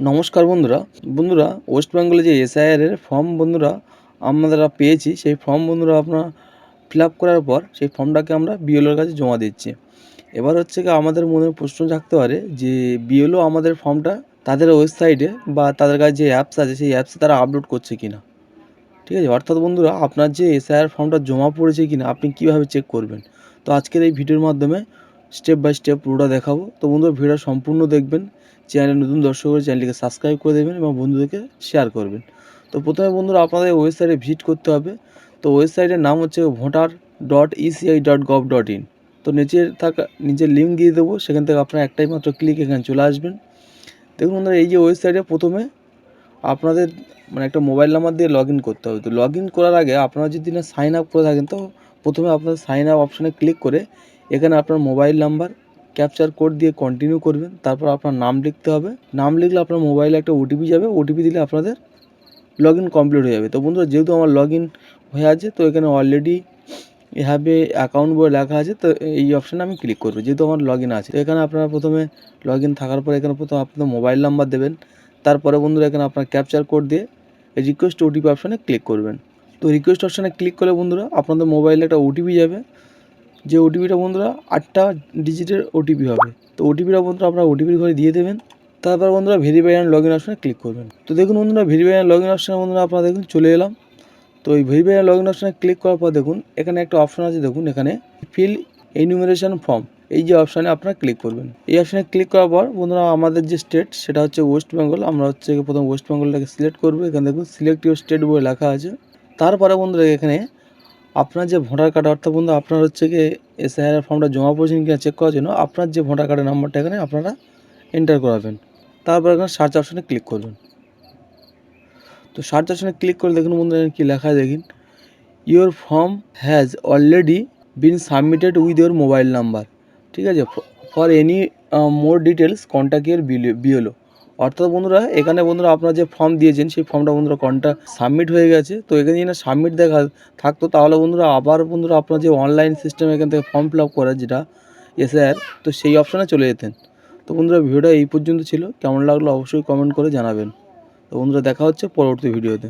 নমস্কার বন্ধুরা। বন্ধুরা ওয়েস্ট বেঙ্গলে যে এসআইআর এর ফর্ম বন্ধুরা, আমরা পেয়েছি, সেই ফর্ম বন্ধুরা আপনার ফিল আপ করার পর সেই ফর্মটাকে আমরা বিএলওর কাছে জমা দিচ্ছি। এবার হচ্ছে কি আমাদের মনে প্রশ্ন থাকতে পারে যে বিএলও আমাদের ফর্মটা তাদের ওয়েবসাইটে বা তাদের কাছে যে অ্যাপস আছে, সেই অ্যাপসে তারা আপলোড করছে কি না ঠিক আছে? অর্থাৎ বন্ধুরা, আপনার যে এসআইআর ফর্মটা জমা পড়েছে কি না আপনি কীভাবে চেক করবেন? তো আজকের এই ভিডিওর মাধ্যমে স্টেপ বাই স্টেপ পুরোটা দেখাবো। তো বন্ধুরা ভিডিও সম্পূর্ণ দেখবেন, চ্যানেলে নতুন দর্শক হলে চ্যানেলটিকে সাবস্ক্রাইব করে দেবেন এবং বন্ধুদেরকে শেয়ার করবেন। তো প্রথমে বন্ধুরা, আপনাদের ওয়েবসাইটে ভিজিট করতে হবে। তো ওয়েবসাইটের নাম হচ্ছে voter dot ECI dot gov dot in তো নিচের থাকা, নিচের লিঙ্ক দিয়ে দেবো, সেখান থেকে আপনারা একটাই মাত্র ক্লিক এখানে চলে আসবেন। দেখুন বন্ধুরা, এই যে ওয়েবসাইটে প্রথমে আপনাদের মানে একটা মোবাইল নাম্বার দিয়ে লগ করতে হবে। তো লগ করার আগে আপনারা যদি না সাইন আপ করে থাকেন, তো প্রথমে আপনার সাইন আপ অপশানে ক্লিক করে এখানে আপনার মোবাইল নাম্বার ক্যাপচার কোড দিয়ে কন্টিনিউ করবেন, তারপর আপনার নাম লিখতে হবে। নাম লিখলে আপনার মোবাইলে একটা ওটিপি যাবে ওটিপি দিলে আপনাদের লগ ইন কমপ্লিট হয়ে যাবে। তো বন্ধুরা, যেহেতু আমার লগ ইন হয়ে আছে, তো এখানে অলরেডি এভাবে অ্যাকাউন্ট বলে লেখা আছে, তো এই অপশানে আমি ক্লিক করব, যেহেতু আমার লগ ইন আছে। তো এখানে আপনারা প্রথমে লগ ইন থাকার পর এখানে প্রথমে আপনাদের মোবাইল নাম্বার দেবেন, তারপরে বন্ধুরা এখানে আপনার ক্যাপচার কোড দিয়ে রিকোয়েস্ট ওটিপি অপশানে ক্লিক করবেন। তো রিকোয়েস্ট অপশানে ক্লিক করলে বন্ধুরা, আপনাদের মোবাইলে একটা ওটিপি যাবে যে ওটিপিটা বন্ধুরা আটটা ডিজিটের ওটিপি হবে। তো ওটিপিটা বন্ধুরা আপনারা ওটিপির ঘরে দিয়ে দেবেন। তারপর বন্ধুরা ভেরিফাই অ্যান্ড লগ ইন অপশানে ক্লিক করবেন। তো দেখুন বন্ধুরা ভেরিফাই অ্যান্ড লগ ইন অপশানে বন্ধুরা আপনারা দেখুন চলে এলাম। তো এই ভেরিফাই অ্যান্ড লগ ইন অপশানে ক্লিক করার পর দেখুন, এখানে একটা অপশান আছে দেখুন, এখানে ফিল এনিউমারেশন ফর্ম এই যে অপশানে আপনারা ক্লিক করবেন। এই অপশানে ক্লিক করার পর বন্ধুরা আমাদের যে স্টেট সেটা হচ্ছে ওয়েস্ট বেঙ্গল আমরা হচ্ছে প্রথম ওয়েস্ট বেঙ্গলটাকে সিলেক্ট করব। এখানে দেখুন সিলেক্ট ইউর স্টেট বলে লেখা আছে। তারপরে বন্ধুরা এখানে আপনার যে ভোটার কার্ড, অর্থাৎ বন্ধু আপনার হচ্ছে কি এসআইআর ফর্মটা জমা পড়েছেন কিনা চেক করার জন্য, আপনার যে ভোটার কার্ডের নাম্বারটা এখানে আপনারা এন্টার করাবেন। তারপর এখানে সার্চ অপশানে ক্লিক করবেন। তো সার্চ অপশানে ক্লিক করে দেখুন বন্ধুরা কী লেখা দেখুন। Your form has already been submitted with your mobile number ঠিক আছে? For any more details contact your BLO. অর্থাৎ বন্ধুরা, এখানে বন্ধুরা আপনারা যে ফর্ম দিয়েছেন, সেই ফর্মটা বন্ধুরা কনটা সাবমিট হয়ে গেছে। তো এখানে যদি না সাবমিট দেখা থাকতো, তাহলে বন্ধুরা আবার বন্ধুরা আপনার যে অনলাইন সিস্টেম এখান থেকে ফর্ম ফিল আপ করার যেটা এসআর তো সেই অপশানে চলে যেতেন। তো বন্ধুরা, ভিডিওটা এই পর্যন্ত ছিল। কেমন লাগল অবশ্যই কমেন্ট করে জানাবেন। তো বন্ধুরা, দেখা হচ্ছে পরবর্তী ভিডিওতে